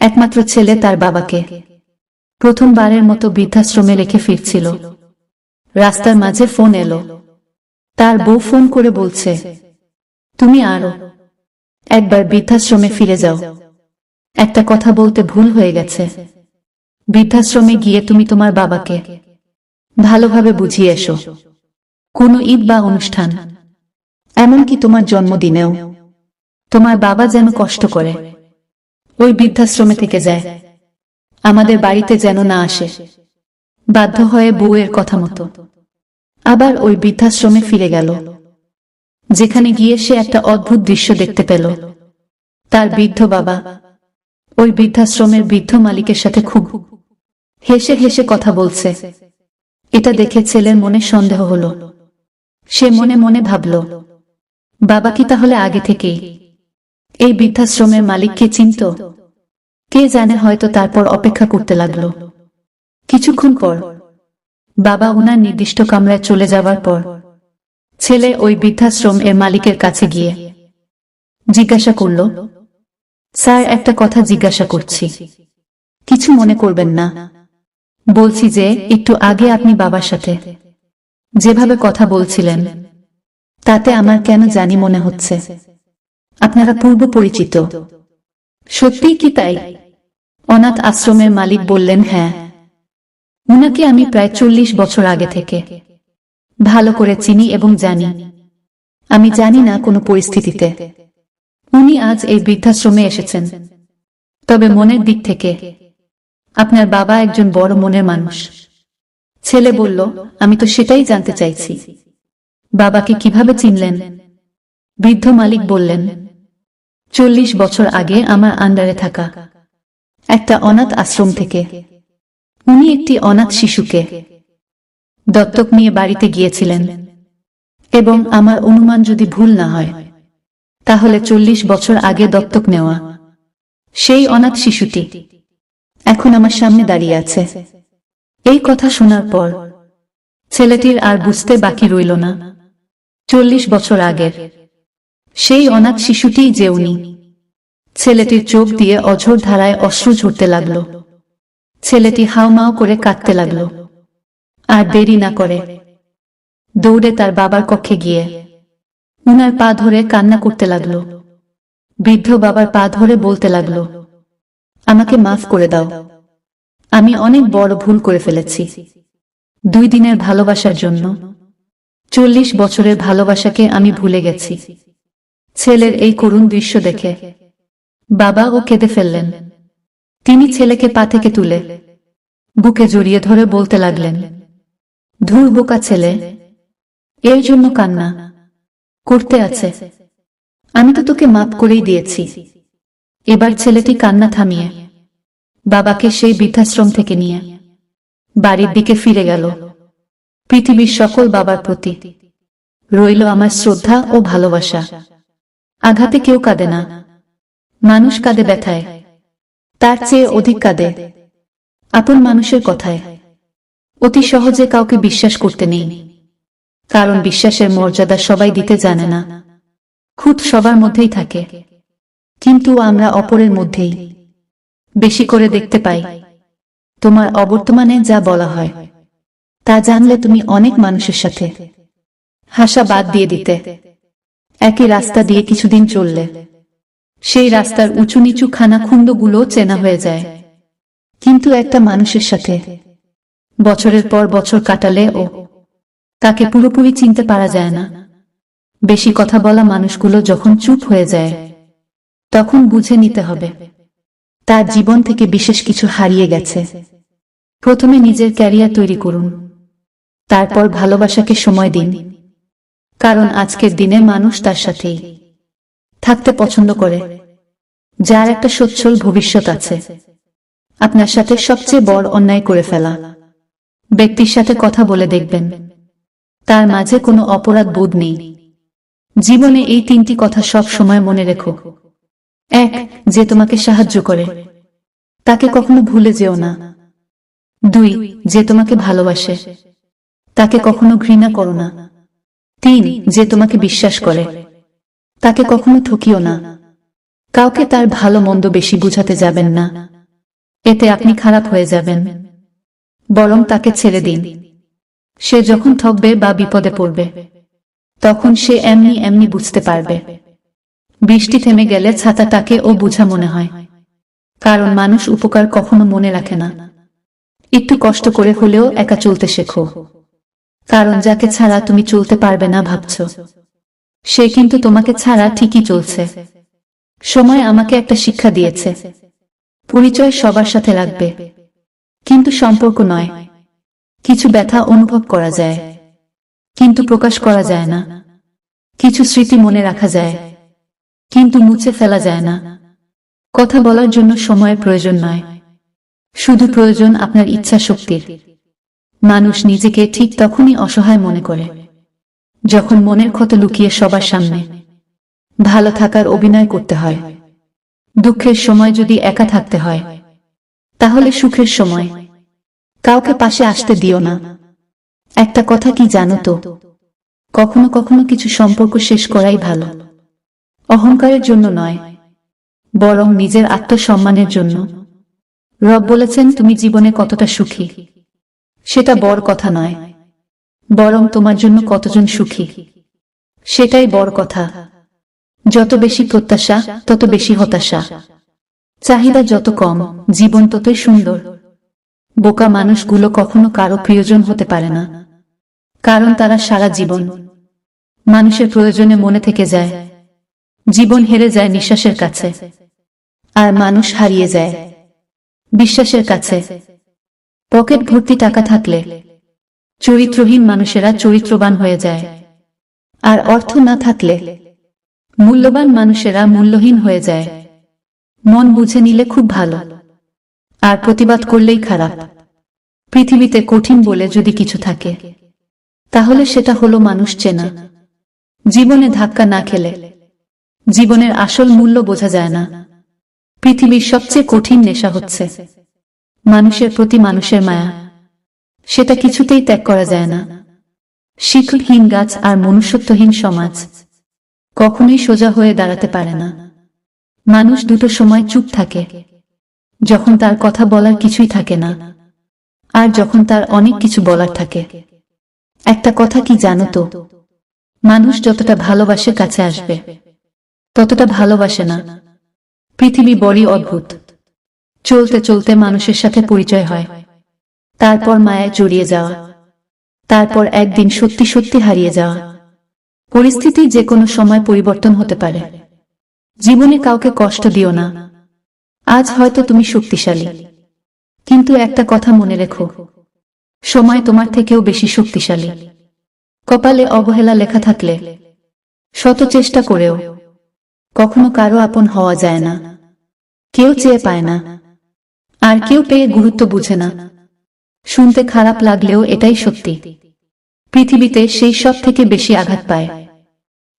একমাত্র ছেলে তার বাবাকে। প্রথমবারের মতো বৃদ্ধাশ্রমে রেখে ফিরছিল। রাস্তার মাঝে ফোন এলো। তার বউ ফোন করে বলছে, তুমি আরও। একবার বৃদ্ধাশ্রমে ফিরে যাও। একটা কথা বলতে ভুল হয়ে গেছে। বৃদ্ধাশ্রমে গিয়ে তুমি তোমার বাবাকে ভালোভাবে বুঝিয়ে এসো। কোনো ঈদ বা অনুষ্ঠান। এমনকি তোমার জন্মদিনেও। তোমার বাবা যেন কষ্ট করে। ওই বৃদ্ধাশ্রমে থেকে যায়। আমাদের বাড়িতে যেন না আসে। বাধ্য হয়ে বউয়ের কথা মতো। আবার ওই বৃদ্ধাশ্রমে ফিরে গেল। যেখানে গিয়ে সে একটা অদ্ভুত দৃশ্য দেখতে পেল। তার বৃদ্ধ বাবা। ওই বৃদ্ধাশ্রমের বৃদ্ধ মালিকের সাথে খুব হেসে হেসে কথা বলছে। এটা দেখে ছেলের মনে সন্দেহ হলো। সে মনে মনে ভাবল, বাবা কি তাহলে আগে থেকেই এই বৃদ্ধাশ্রমের মালিককে চিনত কে জানে হয়তো তারপর অপেক্ষা করতে লাগল। কিছুক্ষণ পর বাবা উনার নির্দিষ্ট কামরায় চলে যাওয়ার পর ছেলে ওই বৃদ্ধাশ্রম এর মালিকের কাছে গিয়ে জিজ্ঞাসা করল, স্যার, একটা কথা জিজ্ঞাসা করছি। কিছু মনে করবেন না। বলছি যে, একটু আগে আপনি বাবার সাথে যেভাবে কথা বলছিলেন, তাতে আমার কেন জানি মনে হচ্ছে। আপনারা পূর্ব পরিচিত সত্যিই কি তাই? অনাথ আশ্রমের মালিক বললেন হ্যাঁ। উনাকে আমি প্রায় চল্লিশ বছর আগে থেকে ভালো করে চিনি এবং জানি। আমি জানি না কোনো পরিস্থিতিতে। উনি আজ এই বৃদ্ধাশ্রমে এসেছেন। তবে মনের দিক থেকে আপনার বাবা একজন বড় মনের মানুষ। ছেলে বলল, আমি তো সেটাই জানতে চাইছি। বাবাকে কীভাবে চিনলেন? বৃদ্ধ মালিক বললেন চল্লিশ বছর আগে আমার আন্ডারে থাকা একটা অনাথ আশ্রম থেকে। উনি একটি অনাথ শিশুকে দত্তক নিয়ে বাড়িতে গিয়েছিলেন এবং আমার অনুমান যদি ভুল না হয়, তাহলে চল্লিশ বছর আগে দত্তক নেওয়া সেই অনাথ শিশুটি এখন আমার সামনে দাঁড়িয়ে আছে। এই কথা শোনার পর ছেলেটির আর বুঝতে বাকি রইল না। চল্লিশ বছর আগের সেই অনাথ শিশুটিই যে উনি। ছেলেটির চোখ দিয়ে অঝোর ধারায় অশ্রু ঝরতে লাগল। ছেলেটি হাউমাউ করে কাঁদতে লাগল। আর দেরি না করে। দৌড়ে তার বাবার কক্ষে গিয়ে। উনার পা ধরে কান্না করতে লাগল। বৃদ্ধ বাবার পা ধরে বলতে লাগল, আমাকে মাফ করে দাও। আমি অনেক বড় ভুল করে ফেলেছি। দুই দিনের ভালোবাসার জন্য। চল্লিশ বছরের ভালোবাসাকে আমি ভুলে গেছি। ছেলের এই করুণ দৃশ্য দেখে। বাবা ও কেঁদে ফেললেন। তিনি ছেলেকে পা থেকে তুলে বুকে জড়িয়ে ধরে বলতে লাগলেন, ধুর বোকা ছেলে, এর জন্য কান্না করতে আছে। আমি তো তোকে মাপ করেই দিয়েছি। এবার ছেলেটি কান্না থামিয়ে বাবাকে সেই বৃদ্ধাশ্রম থেকে নিয়ে বাড়ির দিকে ফিরে গেল। পৃথিবীর সকল বাবার প্রতি রইল আমার শ্রদ্ধা ও ভালোবাসা। আঘাতে কেউ কাঁদে না। মানুষ কাঁদে ব্যথায়। তার চেয়ে অধিক কাঁদে। আপন মানুষের কথায়। অতি সহজে কাউকে বিশ্বাস করতে নেই। কারণ বিশ্বাসের মর্যাদা সবাই দিতে জানে না। খুদ সবার মধ্যেই থাকে। কিন্তু আমরা অপরের মধ্যেই। বেশি করে দেখতে পাই। তোমার অবর্তমানে যা বলা হয়। তা জানলে তুমি অনেক মানুষের সাথে। হাসা বাদ দিয়ে দিতে। একই রাস্তা দিয়ে কিছুদিন চললে। সেই রাস্তার উঁচু নিচু খানা খুন্ডগুলো চেনা হয়ে যায়। কিন্তু একটা মানুষের সাথে। বছরের পর বছর কাটালে ও তাকে পুরোপুরি চিনতে পারা যায় না। বেশি কথা বলা মানুষগুলো যখন চুপ হয়ে যায়, তখন বুঝে নিতে হবে। তার জীবন থেকে বিশেষ কিছু হারিয়ে গেছে। প্রথমে নিজের ক্যারিয়ার তৈরি করুন। তারপর ভালোবাসাকে সময় দিন। কারণ আজকের দিনে মানুষ তার সাথেই থাকতে পছন্দ করে, যার একটা সচ্ছল ভবিষ্যৎ আছে। আপনার সাথে সবচেয়ে বড় অন্যায় করে ফেলা। ব্যক্তির সাথে কথা বলে দেখবেন। তার মাঝে কোনো অপরাধ বোধ নেই। জীবনে এই তিনটি কথা সব সময় মনে রেখো। এক, যে তোমাকে সাহায্য করে। তাকে কখনো ভুলে যেও না। দুই, যে তোমাকে ভালোবাসে। তাকে কখনো ঘৃণা করো না। তিন যে তোমাকে বিশ্বাস করে। তাকে কখনো ঠকিও না। কাউকে তার ভালো মন্দ বেশি বুঝাতে যাবেন না। এতে আপনি খারাপ হয়ে যাবেন। বরং তাকে ছেড়ে দিন। সে যখন ঠকবে বা বিপদে পড়বে তখন সে এমনি এমনি বুঝতে পারবে। বৃষ্টি থেমে গেলে ছাতাটাকে ও বুঝা মনে হয়। কারণ মানুষ উপকার কখনো মনে রাখে না। একটু কষ্ট করে হলেও একা চলতে শেখো। কারণ যাকে ছাড়া তুমি চলতে পারবে না ভাবছ। সে কিন্তু তোমাকে ছাড়া ঠিকই চলছে। সময় আমাকে একটা শিক্ষা দিয়েছে। পরিচয় সবার সাথে লাগবে। কিন্তু সম্পর্ক নয়। কিছু ব্যথা অনুভব করা যায়। কিন্তু প্রকাশ করা যায় না। কিছু স্মৃতি মনে রাখা যায়। কিন্তু মুছে ফেলা যায় না। কথা বলার জন্য সময়ের প্রয়োজন নয়। শুধু প্রয়োজন আপনার ইচ্ছা শক্তির। মানুষ নিজেকে ঠিক তখনই অসহায় মনে করে, যখন মনের ক্ষত লুকিয়ে সবার সামনে। ভালো থাকার অভিনয় করতে হয়। দুঃখের সময় যদি একা থাকতে হয়, তাহলে সুখের সময়। কাউকে পাশে আসতে দিও না। একটা কথা কি জানো তো? কখনো কখনো কিছু সম্পর্ক শেষ করাই ভালো। অহংকারের জন্য নয়, বরং নিজের আত্মসম্মানের জন্য। রব বলেছেন, তুমি জীবনে কতটা সুখী? সেটা বড় কথা নয়, বরং তোমার জন্য কতজন সুখী। সেটাই বড় কথা। যত বেশি প্রত্যাশা, তত বেশি হতাশা। চাহিদা যত কম, জীবন ততই সুন্দর। বোকা মানুষগুলো কখনো কারও প্রিয়জন হতে পারে না, কারণ তারা সারা জীবন মানুষের প্রয়োজনে মনে থেকে যায়, জীবন হেরে যায় নিঃশ্বাসের কাছে, আর মানুষ হারিয়ে যায়, বিশ্বাসের কাছে। পকেট ভর্তি টাকা থাকলে চরিত্রহীন মানুষেরা চরিত্রবান হয়ে যায়। আর অর্থ না থাকলে মূল্যবান মানুষেরা মূল্যহীন হয়ে যায়। মন বুঝে নিলে খুব ভালো। আর প্রতিবাদ করলেই খারাপ। পৃথিবীতে কঠিন বলে যদি কিছু থাকে, তাহলে সেটা হলো মানুষ চেনা। জীবনে ধাক্কা না খেলে জীবনের আসল মূল্য বোঝা যায় না। পৃথিবীর সবচেয়ে কঠিন নেশা হচ্ছে মানুষের প্রতি মানুষের মায়া। সেটা কিছুতেই ত্যাগ করা যায় না। শিক্ষহীন গাছ আর মনুষ্যত্বহীন সমাজ কখনোই সোজা হয়ে দাঁড়াতে পারে না। মানুষ দুটো সময় চুপ থাকে, যখন তার কথা বলার কিছুই থাকে না, আর যখন তার অনেক কিছু বলার থাকে। একটা কথা কি জানো তো? মানুষ যতটা ভালোবাসে কাছে আসবে, ততটা ভালোবাসে না। পৃথিবী বড়ই অদ্ভুত। চলতে চলতে মানুষের সাথে পরিচয় হয়। তারপর মায়ায় জড়িয়ে যাওয়া। তারপর একদিন সত্যি সত্যি হারিয়ে যাওয়া। পরিস্থিতি যে কোনো সময় পরিবর্তন হতে পারে। জীবনে কাউকে কষ্ট দিও না। আজ হয়তো তুমি শক্তিশালী। কিন্তু একটা কথা মনে রেখো। সময় তোমার থেকেও বেশি শক্তিশালী। কপালে অবহেলা লেখা থাকলে শত চেষ্টা করেও কখনো কারও আপন হওয়া যায় না। কেউ চেয়ে পায় না। আর কেউ পেয়ে গুরুত্ব বুঝে না। শুনতে খারাপ লাগলেও এটাই সত্যি। পৃথিবীতে সেই সব থেকে বেশি আঘাত পায়,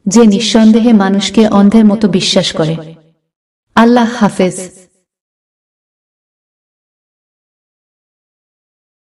যে নিঃসন্দেহে মানুষকে অন্ধের মতো বিশ্বাস করে। আল্লাহ হাফেজ।